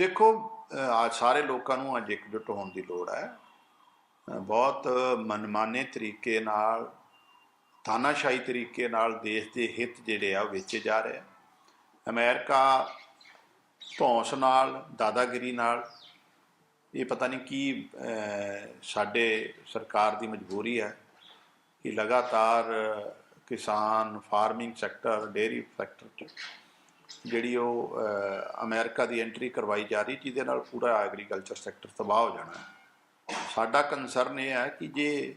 ਦੇਖੋ ਸਾਰੇ ਲੋਕਾਂ ਨੂੰ ਅੱਜ ਇਕਜੁੱਟ ਹੋਣ ਦੀ ਲੋੜ ਹੈ। ਬਹੁਤ ਮਨਮਾਨੇ ਤਰੀਕੇ ਨਾਲ, ਤਾਨਾਸ਼ਾਹੀ ਤਰੀਕੇ ਨਾਲ ਦੇਸ਼ ਦੇ ਹਿੱਤ ਜਿਹੜੇ ਆ ਉਹ ਵੇਚੇ ਜਾ ਰਹੇ ਆ। ਅਮਰੀਕਾ ਧੌਂਸ ਨਾਲ, ਦਾਦਾਗਿਰੀ ਨਾਲ, ਇਹ ਪਤਾ ਨਹੀਂ ਕੀ ਸਾਡੇ ਸਰਕਾਰ ਦੀ ਮਜਬੂਰੀ ਹੈ ਕਿ ਲਗਾਤਾਰ ਕਿਸਾਨ ਫਾਰਮਿੰਗ ਸੈਕਟਰ, ਡੇਅਰੀ ਸੈਕਟਰ 'ਚ ਜਿਹੜੀ ਉਹ ਅਹ, ਅਮਰੀਕਾ ਦੀ ਐਂਟਰੀ ਕਰਵਾਈ ਜਾ ਰਹੀ ਜਿਹਦੇ ਨਾਲ ਪੂਰਾ ਐਗਰੀਕਲਚਰ ਸੈਕਟਰ ਤਬਾਹ ਹੋ ਜਾਣਾ ਹੈ। ਸਾਡਾ ਕੰਸਰਨ ਇਹ ਹੈ ਕਿ ਜੇ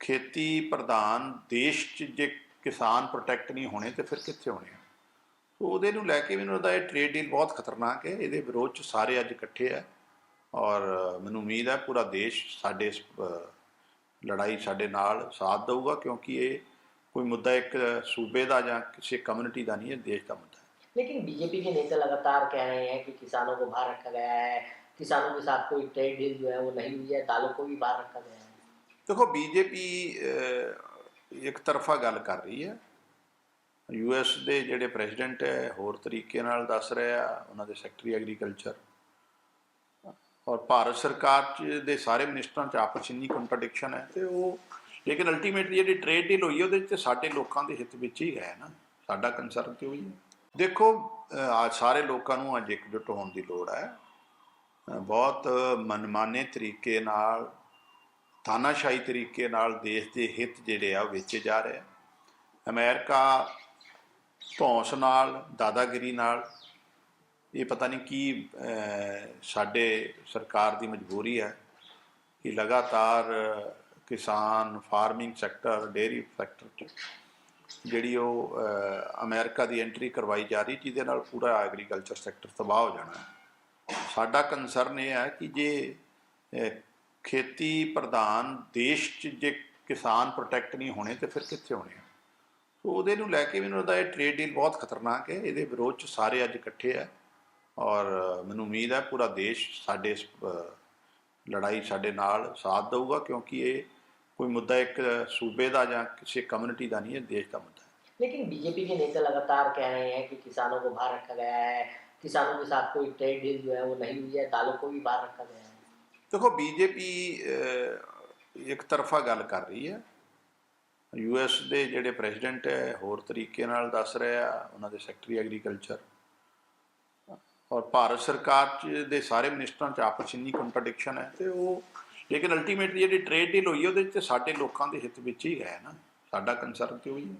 ਖੇਤੀ ਪ੍ਰਧਾਨ ਦੇਸ਼ 'ਚ ਜੇ ਕਿਸਾਨ ਪ੍ਰੋਟੈਕਟ ਨਹੀਂ ਹੋਣੇ ਤੇ ਫਿਰ ਕਿੱਥੇ ਹੋਣੇ ਆ? ਸੋ ਉਹਦੇ ਨੂੰ ਲੈ ਕੇ ਮੈਨੂੰ ਲੱਗਦਾ ਇਹ ਟ੍ਰੇਡ ਡੀਲ ਬਹੁਤ ਖਤਰਨਾਕ ਹੈ। ਇਹਦੇ ਵਿਰੋਧ 'ਚ ਸਾਰੇ ਅੱਜ ਇਕੱਠੇ ਆ। ਔਰ ਮੈਨੂੰ ਉਮੀਦ ਹੈ ਪੂਰਾ ਦੇਸ਼ ਸਾਡੇ ਇਸ ਲੜਾਈ ਸਾਡੇ ਨਾਲ ਸਾਥ ਦੇਊਗਾ ਕਿਉਂਕਿ ਇਹ ਕੋਈ ਮੁੱਦਾ ਇੱਕ ਸੂਬੇ ਦਾ ਜਾਂ ਕਿਸੇ ਕਮਿਊਨਿਟੀ ਦਾ ਨਹੀਂ ਹੈ ਦੇਸ਼ ਦਾ ਮੁੱਦਾ ਹੈ लेकिन बीजेपी के नेता लगातार कह रहे हैं कि किसानों को बाहर रखा गया है किसानों के साथ कोई ट्रेड डील जो है वो नहीं हुई है दालों को भी बाहर रखा गया है ਦੇਖੋ ਬੀਜੇਪੀ ਇੱਕ ਤਰਫਾ ਗੱਲ ਕਰ ਰਹੀ ਹੈ ਯੂਐਸ ਦੇ ਜਿਹੜੇ ਪ੍ਰੈਜ਼ੀਡੈਂਟ ਹੈ ਹੋਰ ਤਰੀਕੇ ਨਾਲ ਦੱਸ ਰਿਹਾ ਉਹਨਾਂ ਦੇ ਸੈਕਟਰੀ ਐਗਰੀਕਲਚਰ ਔਰ ਭਾਰਤ ਸਰਕਾਰ ਚ ਦੇ ਸਾਰੇ ਮਿਨਿਸਟਰਾਂ ਚ ਆਪਸ 'ਚ ਇੰਨੀ ਕੰਟਰਡਿਕਸ਼ਨ ਹੈ ਤੇ ਉਹ ਲੇਕਿਨ ਅਲਟੀਮੇਟਲੀ ਜਿਹੜੀ ਟ੍ਰੇਡ ਡੀਲ ਹੋਈ, ਉਹਦੇ 'ਚ ਤੇ ਸਾਡੇ ਲੋਕਾਂ ਦੇ ਹਿੱਤ ਵਿੱਚ ਹੀ ਹੈ ਨਾ। ਸਾਡਾ ਕੰਸਰਨ ਤੇ ਹੋਈ ਹੈ। ਦੇਖੋ ਅੱਜ ਸਾਰੇ ਲੋਕਾਂ ਨੂੰ ਅੱਜ ਇਕਜੁੱਟ ਹੋਣ ਦੀ ਲੋੜ ਹੈ। ਬਹੁਤ ਮਨਮਾਨੇ ਤਰੀਕੇ ਨਾਲ, ਤਾਨਾਸ਼ਾਹੀ ਤਰੀਕੇ ਨਾਲ ਦੇਸ਼ ਦੇ ਹਿੱਤ ਜਿਹੜੇ ਆ, ਉਹ ਵੇਚੇ ਜਾ ਰਹੇ ਆ। ਅਮਰੀਕਾ ਧੌਂਸ ਨਾਲ, ਦਾਦਾਗਿਰੀ ਨਾਲ, ਇਹ ਪਤਾ ਨਹੀਂ ਕੀ ਸਾਡੇ ਸਰਕਾਰ ਦੀ ਮਜਬੂਰੀ ਹੈ ਕਿ ਲਗਾਤਾਰ ਕਿਸਾਨ ਫਾਰਮਿੰਗ ਸੈਕਟਰ ਡੇਅਰੀ ਸੈਕਟਰ 'ਚ ਜਿਹੜੀ ਉਹ ਅਹ, ਅਮਰੀਕਾ ਦੀ ਐਂਟਰੀ ਕਰਵਾਈ ਜਾ ਰਹੀ ਜਿਹਦੇ ਨਾਲ ਪੂਰਾ ਐਗਰੀਕਲਚਰ ਸੈਕਟਰ ਤਬਾਹ ਹੋ ਜਾਣਾ ਹੈ। ਸਾਡਾ ਕੰਸਰਨ ਇਹ ਹੈ ਕਿ ਜੇ ਖੇਤੀ ਪ੍ਰਧਾਨ ਦੇਸ਼ 'ਚ ਜੇ ਕਿਸਾਨ ਪ੍ਰੋਟੈਕਟ ਨਹੀਂ ਹੋਣੇ ਤੇ ਫਿਰ ਕਿੱਥੇ ਹੋਣੇ ਸੋ ਉਹਦੇ ਨੂੰ ਲੈ ਕੇ ਮੈਨੂੰ ਲੱਗਦਾ ਇਹ ਟ੍ਰੇਡ ਡੀਲ ਬਹੁਤ ਖਤਰਨਾਕ ਹੈ। ਇਹਦੇ ਵਿਰੋਧ 'ਚ ਸਾਰੇ ਅੱਜ ਇਕੱਠੇ ਆ। ਔਰ ਮੈਨੂੰ ਉਮੀਦ ਹੈ ਪੂਰਾ ਦੇਸ਼ ਸਾਡੇ ਇਸ ਲੜਾਈ ਸਾਡੇ ਨਾਲ ਸਾਥ ਦੇਊਗਾ ਕਿਉਂਕਿ ਇਹ ਕੋਈ ਮੁੱਦਾ ਇੱਕ ਸੂਬੇ ਦਾ ਜਾਂ ਕਿਸੇ ਕਮਿਊਨਿਟੀ ਦਾ ਨਹੀਂ ਹੈ ਦੇਸ਼ ਦਾ ਮੁੱਦਾ ਹੈ लेकिन बीजेपी के नेता लगातार कह रहे हैं कि किसानों को बाहर रखा गया है किसानों के साथ कोई ट्रेड डील जो है वो नहीं हुई है दालों को भी बाहर रखा गया है ਦੇਖੋ ਬੀਜੇਪੀ ਇੱਕ ਤਰਫਾ ਗੱਲ ਕਰ ਰਹੀ ਹੈ ਯੂਐਸ ਦੇ ਜਿਹੜੇ ਪ੍ਰੈਜ਼ੀਡੈਂਟ ਹੈ ਹੋਰ ਤਰੀਕੇ ਨਾਲ ਦੱਸ ਰਿਹਾ ਉਹਨਾਂ ਦੇ ਸੈਕਟਰੀ ਐਗਰੀਕਲਚਰ ਔਰ ਭਾਰਤ ਸਰਕਾਰ ਚ ਦੇ ਸਾਰੇ ਮਿਨਿਸਟਰਾਂ ਚ ਆਪਸ 'ਚ ਇੰਨੀ ਕੰਟਰਡਿਕਸ਼ਨ ਹੈ ਤੇ ਉਹ ਲੇਕਿਨ ਅਲਟੀਮੇਟਲੀ ਜਿਹੜੀ ਟ੍ਰੇਡ ਡੀਲ ਹੋਈ ਹੈ ਉਹਦੇ 'ਚ ਸਾਡੇ ਲੋਕਾਂ ਦੇ ਹਿੱਤ ਵਿੱਚ ਹੀ ਹੈ ਨਾ। ਸਾਡਾ ਕੰਸਰਨ ਤੇ ਉਹੀ ਹੈ।